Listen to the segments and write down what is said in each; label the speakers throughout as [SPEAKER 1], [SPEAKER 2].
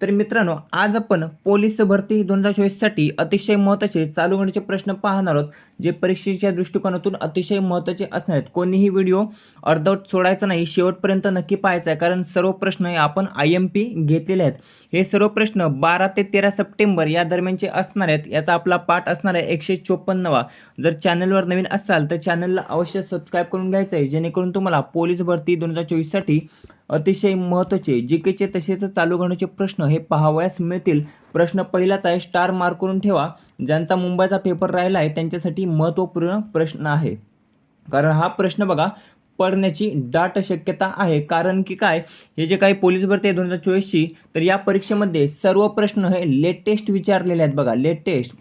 [SPEAKER 1] तर मित्रांनो आज आपण पोलीस भरती दोन हजार चोवीससाठी अतिशय महत्त्वाचे चालू घडीचे प्रश्न पाहणार आहोत जे परीक्षेच्या दृष्टिकोनातून अतिशय महत्त्वाचे असणार आहेत. कोणीही व्हिडिओ अर्धवट सोडायचा नाही शेवटपर्यंत नक्की पाहायचा आहे कारण सर्व प्रश्न हे आपण आय एम पी घेतलेले आहेत. हे सर्व प्रश्न बारा ते तेरा सप्टेंबर या दरम्यानचे असणार आहेत याचा आपला पाठ असणार आहे एकशे चोपन्नवा. जर चॅनलवर नवीन असाल तर चॅनलला अवश्य सबस्क्राईब करून घ्यायचं आहे जेणेकरून तुम्हाला पोलीस भरती दोन हजार चोवीससाठी अतिशय महत्त्वाचे जी केचे तसेच चालू घडण्याचे प्रश्न हे पाहावयास मिळतील. प्रश्न पहिलाच आहे स्टार मार्क करून ठेवा. ज्यांचा मुंबईचा पेपर राहिला आहे त्यांच्यासाठी महत्त्वपूर्ण प्रश्न आहे. कारण हा प्रश्न बघा पडण्याची दाट शक्यता आहे. कारण की काय? हे जे काही पोलीस भरती आहे दोन हजार चोवीसची तर या परीक्षेमध्ये सर्व प्रश्न हे लेटेस्ट विचारलेले आहेत बघा लेटेस्ट.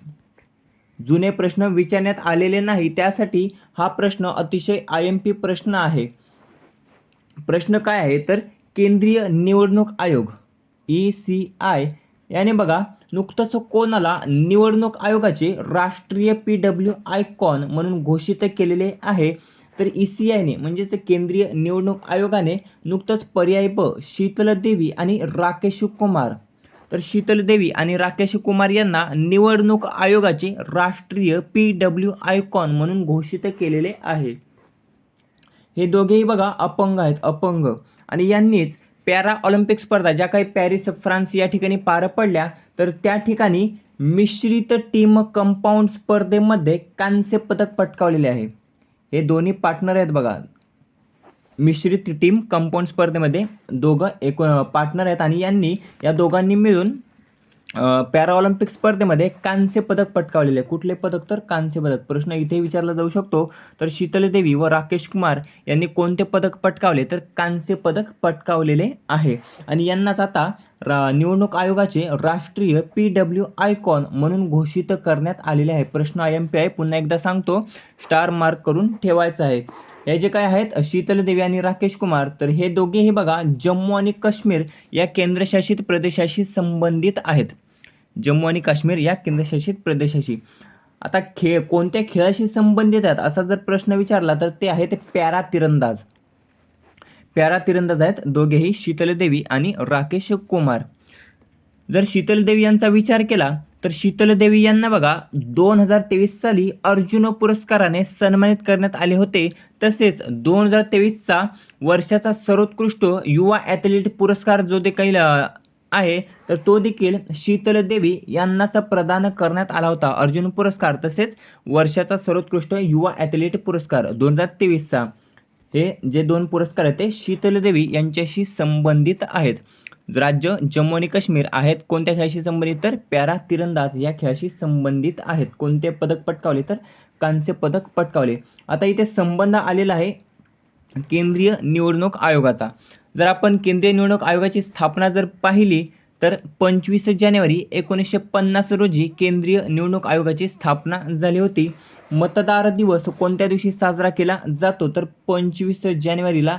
[SPEAKER 1] जुने प्रश्न विचारण्यात आलेले नाही त्यासाठी हा प्रश्न अतिशय आय एम पी प्रश्न आहे. प्रश्न काय आहे? तर केंद्रीय निवडणूक आयोग ई सी आय. याने बघा नुकतंच कोणाला निवडणूक आयोगाचे राष्ट्रीय पी डब्ल्यू आयकॉन म्हणून घोषित केलेले आहे तर ई सी आयने म्हणजेच केंद्रीय निवडणूक आयोगाने नुकतंच पर्याय ब शीतल देवी आणि राकेश कुमार. तर शीतल देवी आणि राकेश कुमार यांना निवडणूक आयोगाचे राष्ट्रीय पी डब्ल्यू आयकॉन म्हणून घोषित केलेले आहे. हे दोघेही बघा अपंग आहेत अपंग. आणि यांनीच पॅरा ऑलिम्पिक स्पर्धा ज्या काही पॅरिस फ्रान्स या ठिकाणी पार पडल्या तर त्या ठिकाणी मिश्रित टीम कंपाऊंड स्पर्धेमध्ये कांस्य पदक पटकावलेले आहे. हे दोन्ही पार्टनर आहेत बघा. मिश्रित टीम कंपाऊंड स्पर्धेमध्ये दोघं एक पार्टनर आहेत आणि यांनी या दोघांनी मिळून पॅराऑलिम्पिक स्पर्धेमध्ये कांस्य पदक पटकावलेले आहे. कुठले पदक तर कांस्य पदक. प्रश्न इथे विचारला जाऊ शकतो. तर शीतलदेवी व राकेश कुमार यांनी कोणते पदक पटकावले? तर कांस्य पदक पटकावलेले आहे. आणि यांनाच आता रा निवडणूक आयोगाचे राष्ट्रीय पी डब्ल्यू आयकॉन म्हणून घोषित करण्यात आलेले आहे. प्रश्न आय एम पी आय पुन्हा एकदा सांगतो. स्टार मार्क करून ठेवायचा आहे. हे जे काय आहेत शीतल देवी आणि राकेश कुमार तर हे दोघेही बघा जम्मू आणि काश्मीर या केंद्रशासित प्रदेशाशी संबंधित आहेत. जम्मू आणि काश्मीर या केंद्रशासित प्रदेशाशी. आता खेळ कोणत्या खेळाशी संबंधित आहेत असा जर प्रश्न विचारला तर ते आहेत पॅरा तिरंदाज. पॅरा तिरंदाज आहेत दोघेही शीतल देवी आणि राकेश कुमार. जर शीतलदेवी यांचा विचार केला तर शीतलदेवी यांना बघा दोन हजार तेवीस साली अर्जुन पुरस्काराने सन्मानित करण्यात आले होते. तसेच दोन हजार तेवीसचा वर्षाचा सर्वोत्कृष्ट युवा ॲथलीट पुरस्कार जो देखील आहे तर तो देखील शीतल देवी यांनाच प्रदान करण्यात आला होता अर्जुन पुरस्कार. तसेच वर्षाचा सर्वोत्कृष्ट युवा ॲथलीट पुरस्कार दोन हजार तेवीसचा हे जे दोन पुरस्कार आहेत ते शीतल देवी यांच्याशी संबंधित आहेत. राज्य जम्मू आणि काश्मीर आहेत. कोणत्या खेळाशी संबंधित? तर पॅरा तिरंदाज या खेळाशी संबंधित आहेत. कोणते पदक पटकावले? तर कांस्य पदक पटकावले. आता इथे संबंध आलेला आहे केंद्रीय निवडणूक आयोगाचा. जर आपण केंद्रीय निवडणूक आयोगाची स्थापना जर पाहिली तर पंचवीस जानेवारी एकोणीसशे पन्नास रोजी केंद्रीय निवडणूक आयोगाची स्थापना झाली होती. मतदार दिवस कोणत्या दिवशी साजरा केला जातो? तर पंचवीस जानेवारीला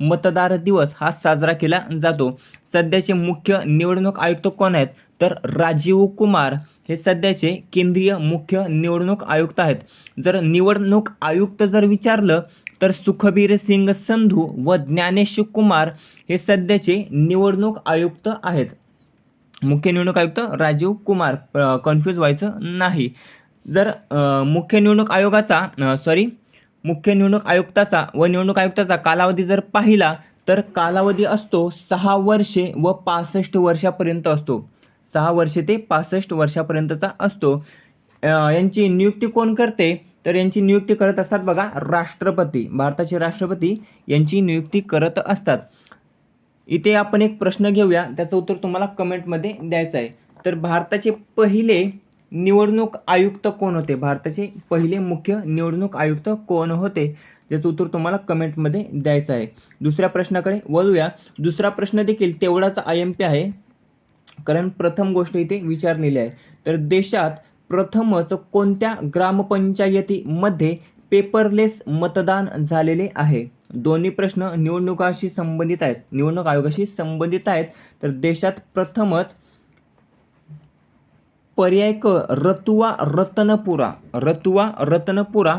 [SPEAKER 1] मतदार दिवस हा साजरा केला जातो. सध्याचे मुख्य निवडणूक आयुक्त कोण आहेत? तर राजीव कुमार हे सध्याचे केंद्रीय मुख्य निवडणूक आयुक्त आहेत. जर निवडणूक आयुक्त जर विचारलं तर सुखबीर सिंग संधू व ज्ञानेश कुमार हे सध्याचे निवडणूक आयुक्त आहेत. मुख्य निवडणूक आयुक्त राजीव कुमार कन्फ्यूज व्हायचं नाही. जर मुख्य निवडणूक आयोगाचा सॉरी मुख्य निवडणूक आयुक्ताचा व निवडणूक आयुक्ताचा कालावधी जर पाहिला तर कालावधी असतो सहा वर्षे व पासष्ट वर्षापर्यंत असतो. सहा वर्षे ते पासष्ट वर्षापर्यंतचा असतो. यांची नियुक्ती कोण करते? तर यांची नियुक्ती करत असतात बघा राष्ट्रपती भारताचे राष्ट्रपती यांची नियुक्ती करत असतात. इथे आपण एक प्रश्न घेऊया त्याचं उत्तर तुम्हाला कमेंटमध्ये द्यायचं आहे. तर भारताचे पहिले निवडणूक आयुक्त कोण होते? भारताचे पहिले मुख्य निवडणूक आयुक्त कोण होते? ज्याचं उत्तर तुम्हाला कमेंटमध्ये द्यायचं आहे. दुसऱ्या प्रश्नाकडे वळूया. दुसरा प्रश्न देखील तेवढाच आय एम पी आहे. कारण प्रथम गोष्ट इथे विचारलेली आहे. तर देशात प्रथमच कोणत्या ग्रामपंचायतीमध्ये पेपरलेस मतदान झालेले आहे? दोन्ही प्रश्न निवडणुकाशी संबंधित आहेत. निवडणूक आयोगाशी संबंधित आहेत. तर देशात प्रथमच पर्याय क रतुवा रतनपुरा. रतुवा रतनपुरा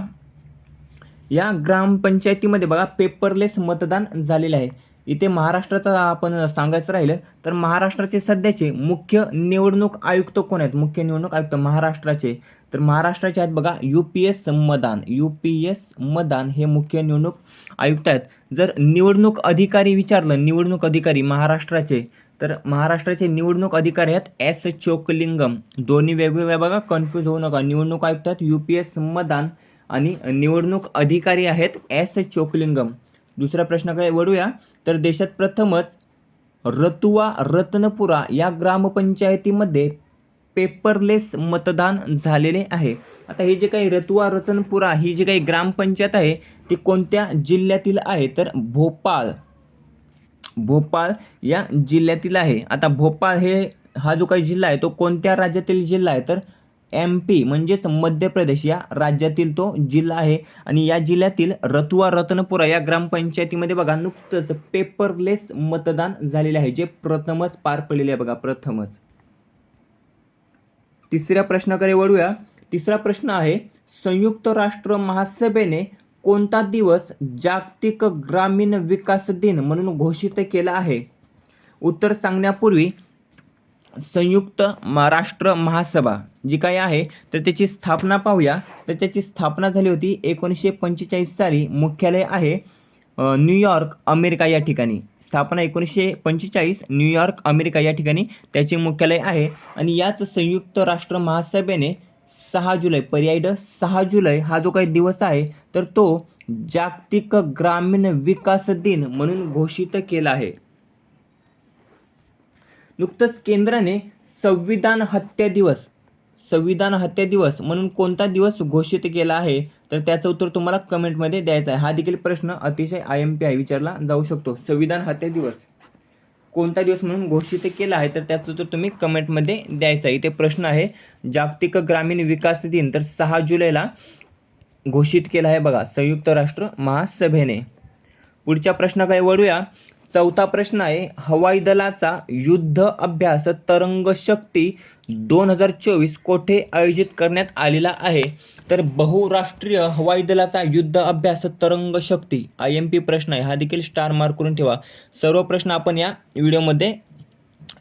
[SPEAKER 1] या ग्रामपंचायतीमध्ये बघा पेपरलेस मतदान झालेलं आहे. इथे महाराष्ट्राचं आपण सांगायचं राहिलं तर महाराष्ट्राचे सध्याचे मुख्य निवडणूक आयुक्त कोण आहेत? मुख्य निवडणूक आयुक्त महाराष्ट्राचे. तर महाराष्ट्राचे आहेत बघा U P S Madan. U P S Madan हे मुख्य निवडणूक आयुक्त आहेत. जर निवडणूक अधिकारी विचारलं निवडणूक अधिकारी महाराष्ट्राचे तर महाराष्ट्राचे निवडणूक अधिकारी आहेत एस चोकलिंगम. दोन्ही वेगवेगळ्या बघा कन्फ्यूज होऊ नका. निवडणूक आयुक्त आहेत यू पी एस मदान आणि निवडणूक अधिकारी आहेत एस चोकलिंगम. दुसरा प्रश्न काय वळूया? तर देशात प्रथमच रतुवा रत्नपुरा या ग्रामपंचायतीमध्ये पेपरलेस मतदान झालेले आहे. आता हे जे काही रतुवा रतनपुरा ही जी काही ग्रामपंचायत आहे ती कोणत्या जिल्ह्यातील आहे? तर भोपाळ. भोपाळ या जिल्ह्यातील आहे. आता भोपाळ हे हा जो काही जिल्हा आहे तो कोणत्या राज्यातील जिल्हा आहे? तर एम पी म्हणजेच मध्य प्रदेश या राज्यातील तो जिल्हा आहे. आणि या जिल्ह्यातील रतुआ रतनपुरा या ग्रामपंचायतीमध्ये बघा नुकतंच पेपरलेस मतदान झालेले आहे. जे प्रथमच पार पडलेले आहे बघा प्रथमच. तिसऱ्या प्रश्नाकडे वळूया. तिसरा प्रश्न आहे संयुक्त राष्ट्र महासभेने कोणता दिवस जागतिक ग्रामीण विकास दिन म्हणून घोषित केला आहे? उत्तर सांगण्यापूर्वी संयुक्त मा- राष्ट्र महासभा जी काही आहे तर त्याची स्थापना पाहूया. तर त्याची स्थापना झाली होती एकोणीसशे पंचेचाळीस साली. मुख्यालय आहे न्यूयॉर्क अमेरिका या ठिकाणी. स्थापना एकोणीसशे पंचेचाळीस न्यूयॉर्क अमेरिका या ठिकाणी. त्याचे मुख्यालय आहे. आणि याच संयुक्त राष्ट्र महासभेने सहा जुलै पर्याय ड सहा जुलै हा जो काही दिवस आहे तर तो जागतिक ग्रामीण विकास दिन म्हणून घोषित केला आहे. नुकतंच केंद्राने संविधान हत्या दिवस संविधान हत्या दिवस म्हणून कोणता दिवस घोषित केला आहे तर त्याचं उत्तर तुम्हाला कमेंटमध्ये द्यायचं आहे. हा देखील प्रश्न अतिशय आय एम पी आय विचारला जाऊ शकतो. संविधान हत्या दिवस. कोणता दिवस म्हणून घोषित केला आहे तर त्याचं उत्तर तुम्ही कमेंटमध्ये द्यायचं आहे. इथे प्रश्न आहे जागतिक ग्रामीण विकास दिन तर सहा जुलैला घोषित केला आहे बघा संयुक्त राष्ट्र महासभेने. पुढच्या प्रश्नाकडे वळूया. चौथा प्रश्न आहे हवाई दलाचा युद्ध अभ्यास तरंग शक्ती दोन हजार चोवीस कोठे आयोजित करण्यात आलेला आहे? तर बहुराष्ट्रीय हवाई दलाचा युद्ध अभ्यास Tarang Shakti I M P प्रश्न आहे हा देखील स्टार मार्क करून ठेवा. सर्व प्रश्न आपण या व्हिडिओमध्ये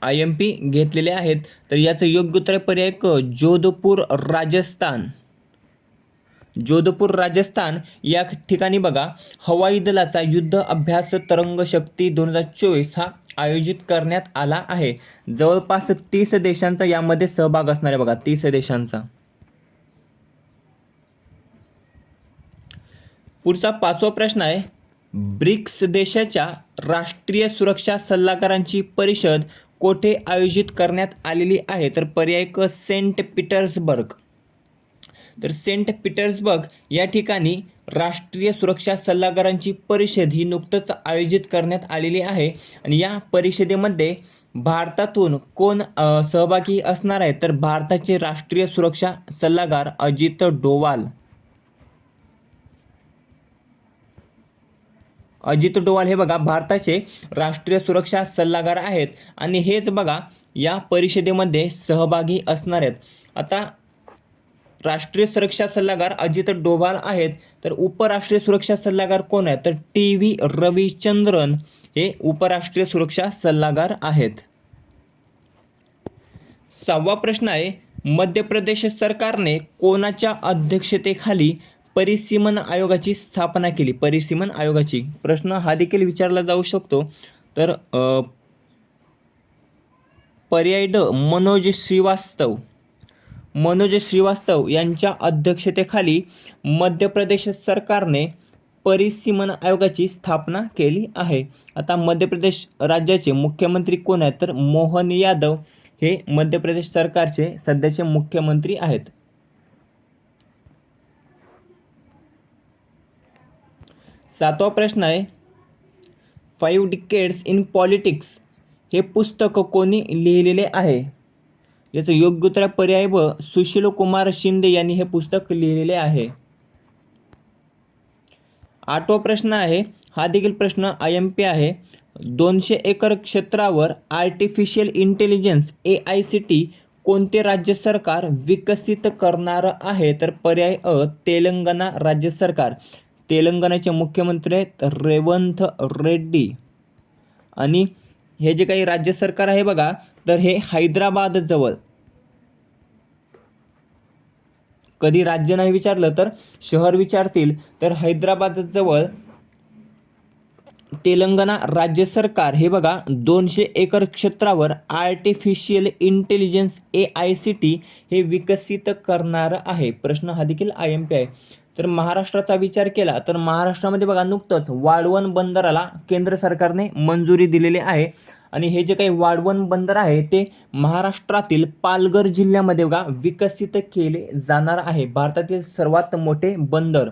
[SPEAKER 1] आय एम पी घेतलेले आहेत. तर याचं योग्य उत्तर पर्याय क जोधपूर राजस्थान. जोधपूर राजस्थान या ठिकाणी बघा हवाई दलाचा युद्ध अभ्यास तरंग शक्ती दोन हजार चोवीस हा आयोजित करण्यात आला आहे. जवळपास तीस देशांचा यामध्ये सहभाग असणार आहे बघा तीस देशांचा. पुढचा पाचवा प्रश्न आहे ब्रिक्स देशाच्या राष्ट्रीय सुरक्षा सल्लागारांची परिषद कोठे आयोजित करण्यात आलेली आहे? तर पर्याय क सेंट पीटर्सबर्ग. तर सेंट पीटर्सबर्ग या ठिकाणी राष्ट्रीय सुरक्षा सल्लागारांची परिषद ही नुकतंच आयोजित करण्यात आलेली आहे. आणि या परिषदेमध्ये भारतातून कोण सहभागी असणार आहे? तर भारताचे राष्ट्रीय सुरक्षा सल्लागार अजित डोवाल. अजित डोवाल हे बघा भारताचे राष्ट्रीय सुरक्षा सल्लागार आहेत. आणि हेच बघा या परिषदेमध्ये सहभागी असणार आहेत. आता राष्ट्रीय सुरक्षा सल्लागार अजित डोभाल आहेत. तर उपराष्ट्रीय सुरक्षा सल्लागार कोण आहेत? तर टी व्ही रविचंद्रन हे उपराष्ट्रीय सुरक्षा सल्लागार आहेत. सहावा प्रश्न आहे मध्य प्रदेश सरकारने कोणाच्या अध्यक्षतेखाली परिसीमन आयोगाची स्थापना केली? परिसीमन आयोगाची. प्रश्न हा देखील विचारला जाऊ शकतो. तर पर्याय ड मनोज श्रीवास्तव. मनोज श्रीवास्तव यांच्या अध्यक्षतेखाली मध्य प्रदेश सरकारने परिसीमन आयोगाची स्थापना केली आहे. आता मध्य प्रदेश राज्याचे मुख्यमंत्री कोण आहेत? तर मोहन यादव हे मध्य प्रदेश सरकारचे सध्याचे मुख्यमंत्री आहेत. सातवा प्रश्न आहे फाईव्ह डिकेड्स इन पॉलिटिक्स हे पुस्तक कोणी लिहिलेले आहे? याचं योग्य पर्याय व सुशील कुमार शिंदे यांनी हे पुस्तक लिहिलेले आहे. आठवा प्रश्न आहे हा देखील प्रश्न आय एम पी आहे. दोनशे एकर क्षेत्रावर artificial intelligence A I C T कोणते राज्य सरकार विकसित करणार आहे? तर पर्याय अ तेलंगणा राज्य सरकार. तेलंगणाचे मुख्यमंत्री आहेत रेवंत रेड्डी. आणि हे जे काही राज्य सरकार आहे बघा तर हे हैदराबादजवळ. कधी राज्य नाही विचारलं तर शहर विचारतील तर हैदराबादजवळ तेलंगणा राज्य सरकार हे बघा दोनशे एकर क्षेत्रावर artificial intelligence A I C T हे विकसित करणारं आहे. प्रश्न हा देखील आय एम पी आहे. तर महाराष्ट्राचा विचार केला तर महाराष्ट्रामध्ये बघा नुकतंच वाळवण बंदराला केंद्र सरकारने मंजुरी दिलेली आहे. आणि हे जे काही वाढवण बंदर आहे ते महाराष्ट्रातील पालघर जिल्ह्यामध्ये बघा विकसित केले जाणार आहे. भारतातील सर्वात मोठे बंदर.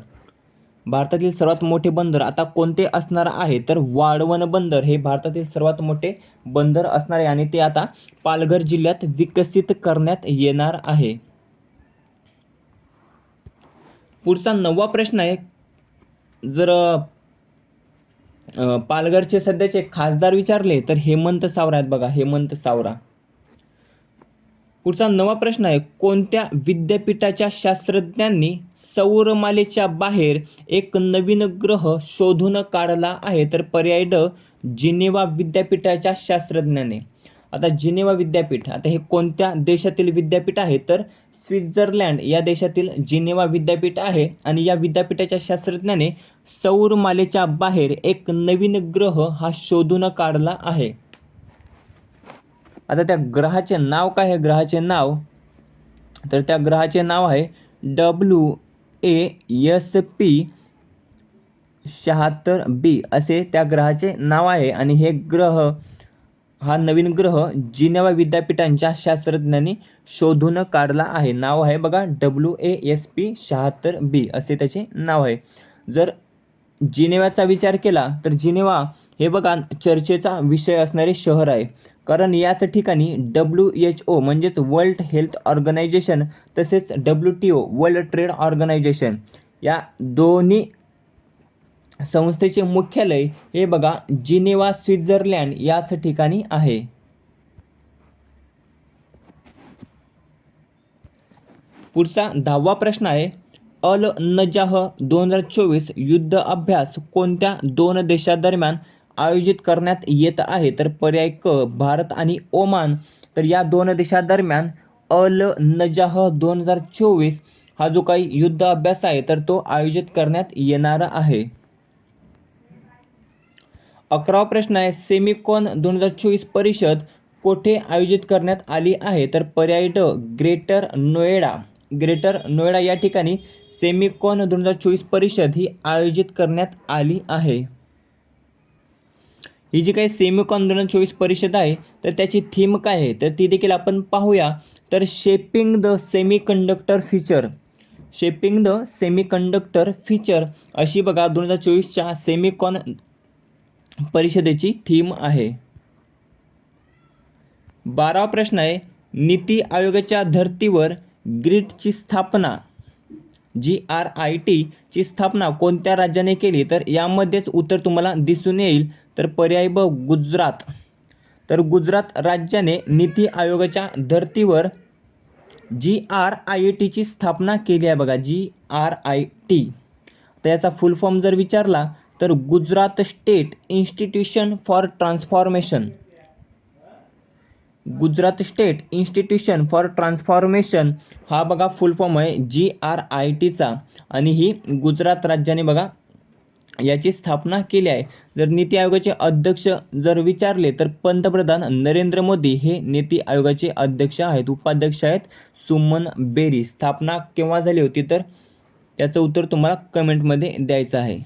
[SPEAKER 1] भारतातील सर्वात मोठे बंदर आता कोणते असणार आहे? तर वाढवण बंदर हे भारतातील सर्वात मोठे बंदर असणार आहे आणि ते आता पालघर जिल्ह्यात विकसित करण्यात येणार आहे. पुढचा नववा प्रश्न आहे. जर पालघरचे सध्याचे खासदार विचारले तर हेमंत सावरा आहेत बघा हेमंत सावरा. पुढचा नवा प्रश्न आहे कोणत्या विद्यापीठाच्या शास्त्रज्ञांनी सौरमालेच्या बाहेर एक नवीन ग्रह शोधून काढला आहे? तर पर्याय ड जिनेवा विद्यापीठाच्या शास्त्रज्ञाने. आता जिनेवा विद्यापीठ आता हे कोणत्या देशातील विद्यापीठ आहे? तर स्वित्झर्लंड या देशातील जिनेवा विद्यापीठ आहे आणि या विद्यापीठाच्या शास्त्रज्ञाने सौरमालेच्या बाहेर एक नवीन ग्रह हा शोधून काढला आहे. आता त्या ग्रहाचे नाव काय आहे? ग्रहाचे नाव तर त्या ग्रहाचे नाव आहे डब्ल्यू ए एस पी शहात्तर बी असे त्या ग्रहाचे नाव आहे आणि हे ग्रह हा नवीन ग्रह जिनेवा विद्यापीठांच्या शास्त्रज्ञांनी शोधून काढला आहे. नाव आहे बघा डब्ल्यू ए एस पी शहात्तर बी असे त्याचे नाव आहे. जर जिनेवाचा विचार केला तर जिनेवा हे बघा चर्चेचा विषय असणारे शहर आहे. कारण याच ठिकाणी डब्ल्यू एच ओ म्हणजेच वर्ल्ड हेल्थ ऑर्गनायझेशन तसेच W T O world trade organisation या दोन्ही संस्थेचे मुख्यालय हे बघा जिनेवा स्वित्झर्लंड याच ठिकाणी आहे. पुढचा दहावा प्रश्न आहे अल नजाह दोन हजार चोवीस युद्ध अभ्यास कोणत्या दोन देशादरम्यान आयोजित करण्यात येत आहे? तर पर्याय क भारत आणि ओमान. तर या दोन देशादरम्यान अल नजाह दोन हजार चोवीस हा जो काही युद्ध अभ्यास आहे तर तो आयोजित करण्यात येणार आहे. अकरावा प्रश्न आहे सेमिकॉन दोन हजार चोवीस परिषद कोठे आयोजित करण्यात आली आहे? तर पर्याय ड ग्रेटर नोएडा. ग्रेटर नोएडा या ठिकाणी सेमिकॉन दोन हजार चोवीस परिषद ही आयोजित करण्यात आली आहे. ही जी काही सेमिकॉन दोन हजार चोवीस परिषद आहे तर त्याची थीम काय आहे? तर ती देखील आपण पाहूया. तर shaping the semiconductor feature shaping the semiconductor feature अशी बघा दोन हजार चोवीसच्या सेमिकॉन परिषदेची थीम आहे. बारावा प्रश्न आहे नीती आयोगाच्या धर्तीवर ग्रीडची स्थापना. जी आर आय टीची स्थापना कोणत्या राज्याने केली? तर यामध्येच उत्तर तुम्हाला दिसून येईल. तर पर्याय ब गुजरात. तर गुजरात राज्याने नीती आयोगाच्या धर्तीवर जी आर आय टीची स्थापना केली आहे बघा जी आर आय टी. तर याचा फुल फॉर्म जर विचारला तर Gujarat state institution for transformation. Gujarat state institution for transformation हा बघा फुल फॉर्म आहे जी आर आय टीचा आणि ही गुजरात राज्याने बघा याची स्थापना केली आहे. जर नीती आयोगाचे अध्यक्ष जर विचारले तर पंतप्रधान नरेंद्र मोदी हे नीती आयोगाचे अध्यक्ष आहेत उपाध्यक्ष आहेत सुमन बेरी. स्थापना केव्हा झाली होती तर? त्याचं उत्तर तुम्हाला कमेंटमध्ये द्यायचं आहे.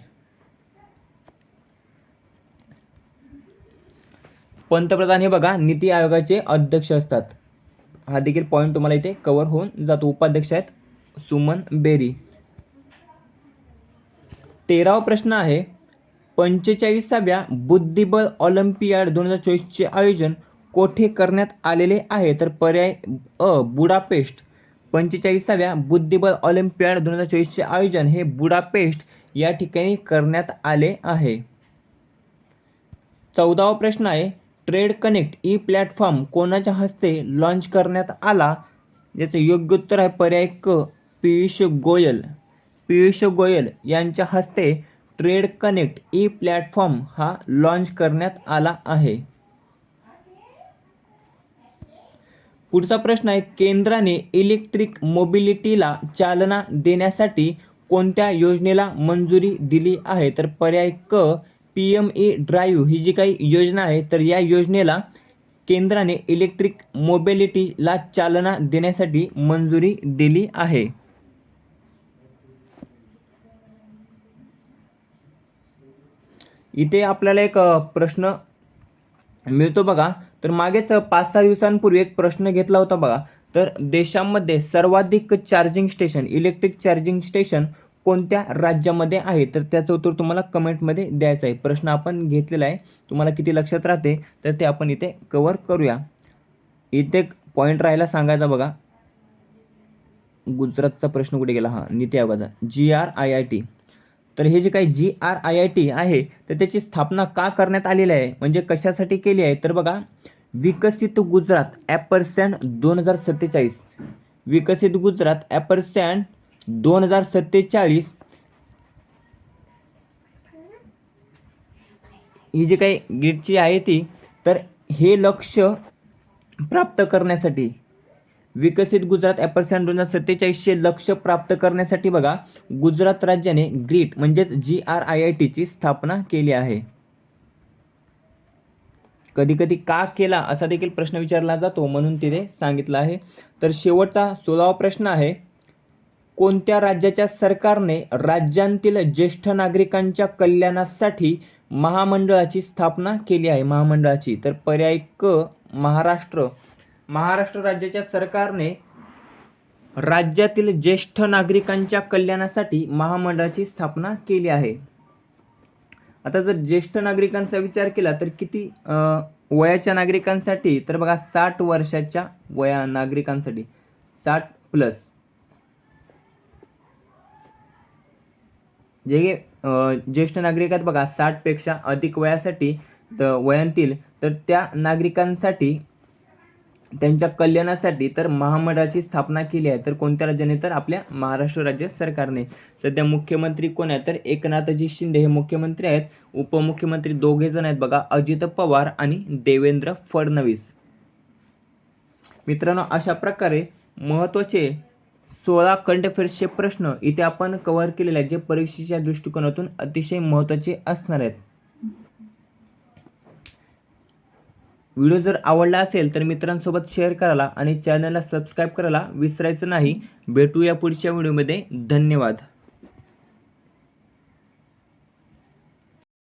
[SPEAKER 1] पंतप्रधान हे बघा नीती आयोगाचे अध्यक्ष असतात. हा देखील पॉईंट तुम्हाला इथे कवर होऊन जातो. उपाध्यक्ष आहेत सुमन बेरी. तेरावा प्रश्न आहे पंचेचाळीसाव्या बुद्धिबळ ऑलिम्पियाड दोन हजार चोवीसचे आयोजन कोठे करण्यात आलेले आहे? तर पर्याय अ बुडापेस्ट. पंचेचाळीसाव्या बुद्धिबळ ऑलिम्पियाड दोन हजार चोवीसचे आयोजन हे बुडापेस्ट या ठिकाणी करण्यात आले आहे. चौदावा प्रश्न आहे ट्रेड कनेक्ट ई प्लॅटफॉर्म कोणाच्या हस्ते लॉन्च करण्यात आला? याचं योग्य उत्तर आहे पर्याय क पियुष गोयल. पियुष गोयल यांच्या हस्ते ट्रेड कनेक्ट ई प्लॅटफॉर्म हा लॉन्च करण्यात आला आहे. पुढचा प्रश्न आहे केंद्राने इलेक्ट्रिक मोबिलिटीला चालना देण्यासाठी कोणत्या योजनेला मंजुरी दिली आहे? तर पर्याय क पी एम ई ड्राईव्ह ही जी काही योजना आहे तर या योजनेला केंद्राने इलेक्ट्रिक मोबिलिटीला चालना देण्यासाठी मंजुरी दिली आहे. इथे आपल्याला एक प्रश्न मिळतो बघा. तर मागेच पाच सहा दिवसांपूर्वी एक प्रश्न घेतला होता बघा. तर देशामध्ये सर्वाधिक charging station electric charging station कोणत्या राज्यामध्ये आहे? तर त्याचं उत्तर तुम्हाला कमेंटमध्ये द्यायचं आहे. प्रश्न आपण घेतलेला आहे. तुम्हाला किती लक्षात राहते? तर ते आपण इथे कवर करूया. इथे पॉईंट राहायला सांगायचा बघा. गुजरातचा प्रश्न कुठे गेला? हा नीती आयोगाचा. G R I I T तर हे जे काही G R I I T आहे तर त्याची स्थापना का करण्यात आलेली आहे? म्हणजे कशासाठी केली आहे? तर बघा विकसित गुजरात ॲपरसँड दोन हजार सत्तेचाळीस. विकसित गुजरात ॲपरसँड दोन हजार सत्तेचाळीस ही जी काही ग्रीडची आहे ती तर हे लक्ष प्राप्त करण्यासाठी विकसित गुजरात ॲपरसँड दोन हजार सत्तेचाळीसचे लक्ष प्राप्त करण्यासाठी बघा गुजरात राज्याने ग्रीट म्हणजेच जी आर आय आय टीची स्थापना केली आहे. कधी कधी का केला असा देखील प्रश्न विचारला जातो म्हणून तिथे सांगितलं आहे. तर शेवटचा सोळावा प्रश्न आहे कोणत्या राज्याच्या सरकारने राज्यांतील ज्येष्ठ नागरिकांच्या कल्याणासाठी महामंडळाची स्थापना केली आहे? महामंडळाची. तर पर्याय क महाराष्ट्र. महाराष्ट्र राज्याच्या सरकारने राज्यातील ज्येष्ठ नागरिकांच्या कल्याणासाठी महामंडळाची स्थापना केली आहे. आता जर ज्येष्ठ नागरिकांचा विचार केला तर किती वयाच्या नागरिकांसाठी? तर बघा साठ वर्षाच्या वया नागरिकांसाठी. साठ प्लस. जे ज्येष्ठ नागरिक आहेत बघा साठपेक्षा अधिक वयासाठी तर वयांतील तर त्या नागरिकांसाठी त्यांच्या कल्याणासाठी तर महामंडळाची स्थापना केली आहे. तर कोणत्या राज्याने? तर आपल्या महाराष्ट्र राज्य सरकारने. सध्या मुख्यमंत्री कोण आहेत? तर एकनाथजी शिंदे हे मुख्यमंत्री आहेत. उपमुख्यमंत्री दोघे जण आहेत बघा अजित पवार आणि देवेंद्र फडणवीस. मित्रांनो अशा प्रकारे महत्त्वाचे सोळा करंट अफेअर्सचे प्रश्न इथे आपण कव्हर केलेले आहेत जे परीक्षेच्या दृष्टिकोनातून अतिशय महत्त्वाचे असणार आहेत. व्हिडिओ जर आवडला असेल तर मित्रांसोबत शेअर करायला आणि चॅनलला सबस्क्राईब करायला विसरायचं नाही. भेटूया पुढच्या व्हिडिओमध्ये. धन्यवाद.